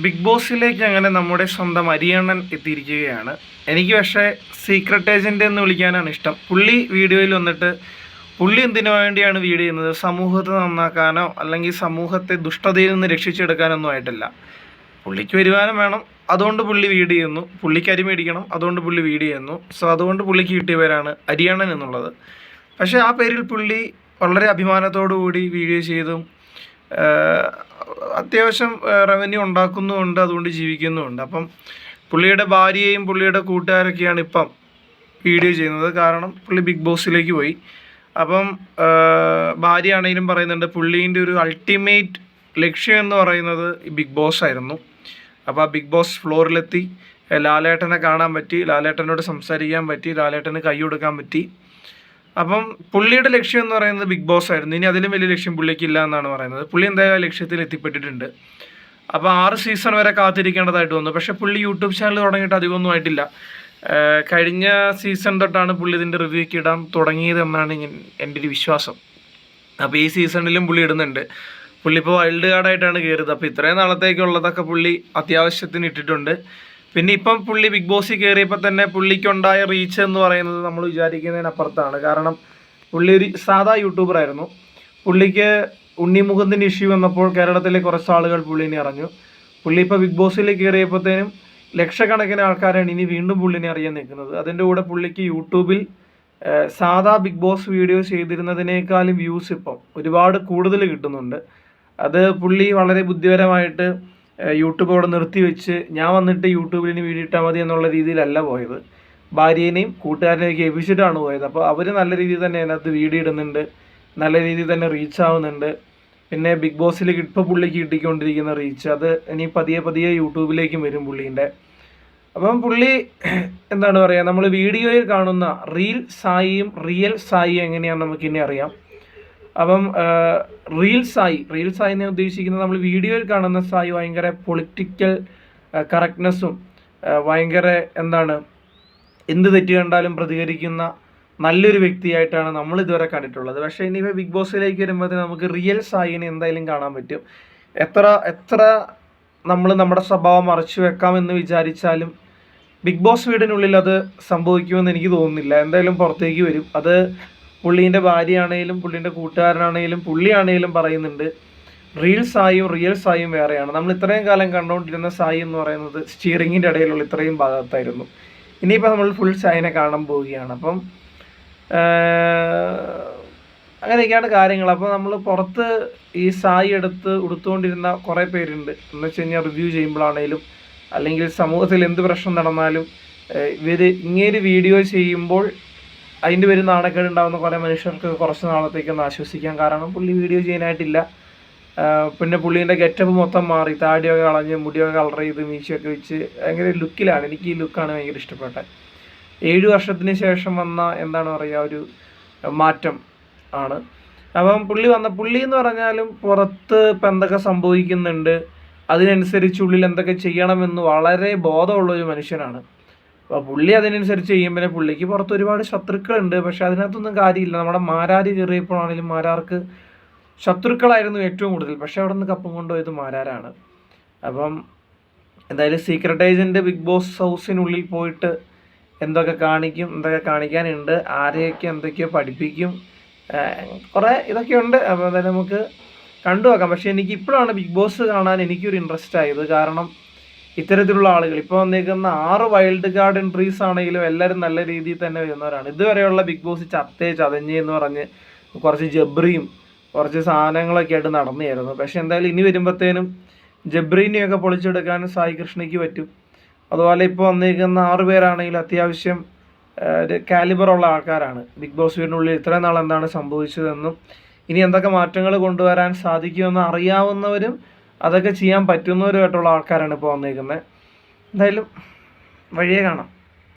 Big ബോസിലേക്ക് അങ്ങനെ നമ്മുടെ സ്വന്തം അരിയണ്ണൻ എത്തിയിരിക്കുകയാണ്. എനിക്ക് പക്ഷേ സീക്രട്ട് ഏജന്റ് എന്ന് വിളിക്കാനാണ് ഇഷ്ടം. പുള്ളി വീഡിയോയിൽ വന്നിട്ട് പുള്ളി എന്തിനു വേണ്ടിയാണ് വീഡിയോ ചെയ്യുന്നത്? സമൂഹത്തെ നന്നാക്കാനോ അല്ലെങ്കിൽ സമൂഹത്തെ ദുഷ്ടതയിൽ നിന്ന് രക്ഷിച്ചെടുക്കാനൊന്നും ആയിട്ടല്ല. പുള്ളിക്ക് വരുമാനം വേണം. അതുകൊണ്ട് പുള്ളി വീഡിയോ ചെയ്യുന്നു. പുള്ളിക്ക് അരി മേടിക്കണം. അതുകൊണ്ട് പുള്ളി വീഡിയോ ചെയ്യുന്നു. സോ അതുകൊണ്ട് പുള്ളിക്ക് കിട്ടിയ പേരാണ് അരിയണ്ണൻ എന്നുള്ളത്. പക്ഷേ ആ പേരിൽ പുള്ളി വളരെ അഭിമാനത്തോടു കൂടി വീഡിയോ ചെയ്തും അത്യാവശ്യം റവന്യൂ ഉണ്ടാക്കുന്നുമുണ്ട് അതുകൊണ്ട് ജീവിക്കുന്നുമുണ്ട്. അപ്പം പുള്ളിയുടെ ഭാര്യയെയും പുള്ളിയുടെ കൂട്ടുകാരൊക്കെയാണ് ഇപ്പം വീഡിയോ ചെയ്യുന്നത്. കാരണം പുള്ളി ബിഗ് ബോസിലേക്ക് പോയി. അപ്പം ഭാര്യയാണെങ്കിലും പറയുന്നുണ്ട് പുള്ളീന്റെ ഒരു അൾട്ടിമേറ്റ് ലക്ഷ്യം എന്ന് പറയുന്നത് ബിഗ് ബോസ് ആയിരുന്നു. അപ്പോൾ ആ ബിഗ് ബോസ് ഫ്ലോറിലെത്തി ലാലേട്ടനെ കാണാൻ പറ്റി ലാലേട്ടനോട് സംസാരിക്കാൻ പറ്റി ലാലേട്ടന് കൈ കൊടുക്കാൻ പറ്റി. അപ്പം പുള്ളിയുടെ ലക്ഷ്യം എന്ന് പറയുന്നത് ബിഗ് ബോസ് ആയിരുന്നു. ഇനി അതിലും വലിയ ലക്ഷ്യം പുള്ളിക്ക് ഇല്ല എന്നാണ് പറയുന്നത്. പുള്ളി എന്തായാലും ലക്ഷ്യത്തിൽ എത്തിപ്പെട്ടിട്ടുണ്ട്. അപ്പോൾ ആറ് സീസൺ വരെ കാത്തിരിക്കേണ്ടതായിട്ട് വന്നു. പക്ഷേ പുള്ളി യൂട്യൂബ് ചാനൽ തുടങ്ങിയിട്ട് അധികമൊന്നും ആയിട്ടില്ല. കഴിഞ്ഞ സീസൺ തൊട്ടാണ് പുള്ളി ഇതിന്റെ റിവ്യൂക്ക് ഇടാൻ തുടങ്ങിയതെന്നാണ് എന്റെ ഒരു വിശ്വാസം. അപ്പോൾ ഈ സീസണിലും പുള്ളി ഇടുന്നുണ്ട്. പുള്ളി ഇപ്പോൾ വൈൽഡ് കാർഡായിട്ടാണ് കയറിയത് അപ്പോൾ ഇത്രയും നാളത്തേക്കുള്ളതൊക്കെ പുള്ളി അത്യാവശ്യത്തിന് ഇട്ടിട്ടുണ്ട്. പിന്നെ ഇപ്പം പുള്ളി ബിഗ് ബോസിൽ കയറിയപ്പോൾ തന്നെ പുള്ളിക്കുണ്ടായ റീച്ച് എന്ന് പറയുന്നത് നമ്മൾ വിചാരിക്കുന്നതിനപ്പുറത്താണ്. കാരണം പുള്ളി ഒരു സാധാ യൂട്യൂബറായിരുന്നു പുള്ളിക്ക് ഉണ്ണിമുഖത്തിന്റെ ഇഷ്യൂ വന്നപ്പോൾ കേരളത്തിലെ കുറച്ച് ആളുകൾ പുള്ളിനെ അറിഞ്ഞു. പുള്ളി ഇപ്പോൾ ബിഗ് ബോസിൽ കയറിയപ്പോഴത്തേനും ലക്ഷക്കണക്കിന് ആൾക്കാരാണ് ഇനി വീണ്ടും പുള്ളിനെ അറിയാൻ നിൽക്കുന്നത്. അതിന്റെ കൂടെ പുള്ളിക്ക് യൂട്യൂബിൽ സാധാ ബിഗ് ബോസ് വീഡിയോ ചെയ്തിരുന്നതിനേക്കാളും വ്യൂസ് ഇപ്പം ഒരുപാട് കൂടുതൽ കിട്ടുന്നുണ്ട്. അത് പുള്ളി വളരെ ബുദ്ധിപരമായിട്ട് യൂട്യൂബ് അവിടെ നിർത്തി വെച്ച് ഞാൻ വന്നിട്ട് യൂട്യൂബിൽ ഇനി വീഡിയോ ഇട്ടാൽ മതി എന്നുള്ള രീതിയിലല്ല പോയത്. ഭാര്യേനെയും കൂട്ടുകാരനെയും കേൾപ്പിച്ചിട്ടാണ് പോയത്. അപ്പോൾ അവർ നല്ല രീതിയിൽ തന്നെ അതിനകത്ത് വീഡിയോ ഇടുന്നുണ്ട് നല്ല രീതിയിൽ തന്നെ റീച്ച് ആവുന്നുണ്ട്. പിന്നെ ബിഗ് ബോസിൽ ഇപ്പോൾ പുള്ളിക്ക് കിട്ടിക്കൊണ്ടിരിക്കുന്ന റീച്ച് അത് ഇനി പതിയെ പതിയെ യൂട്യൂബിലേക്കും വരും പുള്ളീന്റെ. അപ്പം പുള്ളി എന്താണ് പറയുക നമ്മൾ വീഡിയോയിൽ കാണുന്ന റീൽ സായിയും റിയൽ സായിയും എങ്ങനെയാണെന്ന് നമുക്ക് ഇനി അറിയാം. അപ്പം റീൽ സായി. റീൽ സായി എന്ന് ഉദ്ദേശിക്കുന്നത് നമ്മൾ വീഡിയോയിൽ കാണുന്ന സായി ഭയങ്കര പൊളിറ്റിക്കൽ കറക്റ്റ്നെസ്സും ഭയങ്കര എന്താണ് എന്ത് തെറ്റ് കണ്ടാലും പ്രതികരിക്കുന്ന നല്ലൊരു വ്യക്തിയായിട്ടാണ് നമ്മൾ ഇതുവരെ കണ്ടിട്ടുള്ളത്. പക്ഷേ ഇനിയിപ്പോൾ ബിഗ് ബോസിലേക്ക് വരുമ്പോൾ നമുക്ക് റിയൽ സായിനെ എന്തായാലും കാണാൻ പറ്റും. എത്ര എത്ര നമ്മൾ നമ്മുടെ സ്വഭാവം മറച്ചു വെക്കാമെന്ന് വിചാരിച്ചാലും ബിഗ് ബോസ് വീടിനുള്ളിൽ അത് സംഭവിക്കുമെന്ന് എനിക്ക് തോന്നുന്നില്ല. എന്തായാലും പുറത്തേക്ക് വരും. അത് പുള്ളീന്റെ ഭാര്യയാണേലും പുള്ളീന്റെ കൂട്ടുകാരനാണേലും പുള്ളിയാണേലും പറയുന്നുണ്ട് റീൽ സായും റിയൽ സായും വേറെയാണ്. നമ്മൾ ഇത്രയും കാലം കണ്ടുകൊണ്ടിരുന്ന സായി എന്ന് പറയുന്നത് സ്റ്റിയറിങ്ങിന്റെ ഇടയിലുള്ള ഇത്രയും ഭാഗത്തായിരുന്നു. ഇനിയിപ്പോൾ നമ്മൾ ഫുൾ സായിനെ കാണാൻ പോവുകയാണ്. അപ്പം അങ്ങനെയൊക്കെയാണ് കാര്യങ്ങൾ. അപ്പോൾ നമ്മൾ പുറത്ത് ഈ സായി എടുത്ത് ഉടുത്തുകൊണ്ടിരുന്ന കുറേ പേരുണ്ട്. എന്ന് വെച്ച് കഴിഞ്ഞാൽ റിവ്യൂ ചെയ്യുമ്പോഴാണേലും അല്ലെങ്കിൽ സമൂഹത്തിൽ എന്ത് പ്രശ്നം നടന്നാലും ഇവർ ഇങ്ങേര് വീഡിയോ ചെയ്യുമ്പോൾ അതിന്റെ പേര് നാണക്കേട് ഉണ്ടാകുന്ന കുറേ മനുഷ്യർക്ക് കുറച്ച് നാളത്തേക്ക് ഒന്ന് ആശ്വസിക്കാം. കാരണം പുള്ളി വീഡിയോ ചെയ്യാനായിട്ടില്ല. പിന്നെ പുള്ളീന്റെ ഗെറ്റപ്പ് മൊത്തം മാറി. താടിയൊക്കെ കളഞ്ഞ് മുടിയൊക്കെ കളർ ചെയ്ത് മീശയൊക്കെ വെച്ച് ഭയങ്കര ലുക്കിലാണ് എനിക്ക് ഈ ലുക്കാണ് ഭയങ്കര ഇഷ്ടപ്പെട്ടത്. ഏഴ് വർഷത്തിന് ശേഷം വന്ന എന്താണ് പറയുക ഒരു മാറ്റം ആണ്. അപ്പം പുള്ളി വന്ന പുള്ളി എന്ന് പറഞ്ഞാലും പുറത്ത് ഇപ്പം എന്തൊക്കെ സംഭവിക്കുന്നുണ്ട് അതിനനുസരിച്ച് ഉള്ളിൽ എന്തൊക്കെ ചെയ്യണമെന്ന് വളരെ ബോധമുള്ള ഒരു മനുഷ്യനാണ്. അപ്പോൾ പുള്ളി അതിനനുസരിച്ച് ചെയ്യുമ്പോൾ പുള്ളിക്ക് പുറത്ത് ഒരുപാട് ശത്രുക്കളുണ്ട്. പക്ഷെ അതിനകത്തൊന്നും കാര്യമില്ല. നമ്മുടെ മാരാര് കയറിയപ്പോഴാണെങ്കിലും മാരാർക്ക് ശത്രുക്കളായിരുന്നു ഏറ്റവും കൂടുതൽ. പക്ഷെ അവിടെ നിന്ന് കപ്പും കൊണ്ടുപോയത് മാരാരാണ്. അപ്പം എന്തായാലും സീക്രട്ട് ഏജന്റ് ബിഗ് ബോസ് ഹൗസിനുള്ളിൽ പോയിട്ട് എന്തൊക്കെ കാണിക്കും എന്തൊക്കെ കാണിക്കാനുണ്ട് ആരെയൊക്കെ എന്തൊക്കെയോ പഠിപ്പിക്കും കുറേ ഇതൊക്കെയുണ്ട് അപ്പോൾ എന്തായാലും നമുക്ക് കണ്ടു നോക്കാം പക്ഷേ എനിക്ക് ഇപ്പോഴാണ് ബിഗ് ബോസ് കാണാൻ എനിക്കൊരു ഇൻട്രസ്റ്റ് ആയത്. കാരണം ഇത്തരത്തിലുള്ള ആളുകൾ. ഇപ്പോൾ വന്നിരിക്കുന്ന ആറ് വൈൽഡ് കാർഡ് എൻട്രീസ് ആണെങ്കിലും എല്ലാവരും നല്ല രീതിയിൽ തന്നെ വരുന്നവരാണ്. ഇതുവരെയുള്ള ബിഗ് ബോസ് ചത്തേ ചതഞ്ഞ് എന്ന് പറഞ്ഞ് കുറച്ച് ജബ്രിയും കുറച്ച് സാധനങ്ങളൊക്കെ ആയിട്ട് നടന്നായിരുന്നു. പക്ഷെ എന്തായാലും ഇനി വരുമ്പോഴത്തേനും ജബ്രീനെയൊക്കെ പൊളിച്ചെടുക്കാൻ സായി കൃഷ്ണയ്ക്ക് പറ്റും. അതുപോലെ ഇപ്പോൾ വന്നിരിക്കുന്ന ആറ് പേരാണെങ്കിൽ അത്യാവശ്യം കാലിബറുള്ള ആൾക്കാരാണ്. ബിഗ് ബോസ് വീടിനുള്ളിൽ ഇത്രയും നാൾ എന്താണ് സംഭവിച്ചതെന്നും ഇനി എന്തൊക്കെ മാറ്റങ്ങൾ കൊണ്ടുവരാൻ സാധിക്കുമെന്ന് അറിയാവുന്നവരും അതൊക്കെ ചെയ്യാൻ പറ്റുന്നവരുമായിട്ടുള്ള ആൾക്കാരാണ് ഇപ്പോൾ വന്നേക്കുന്നത് എന്തായാലും വഴിയേ കാണാം.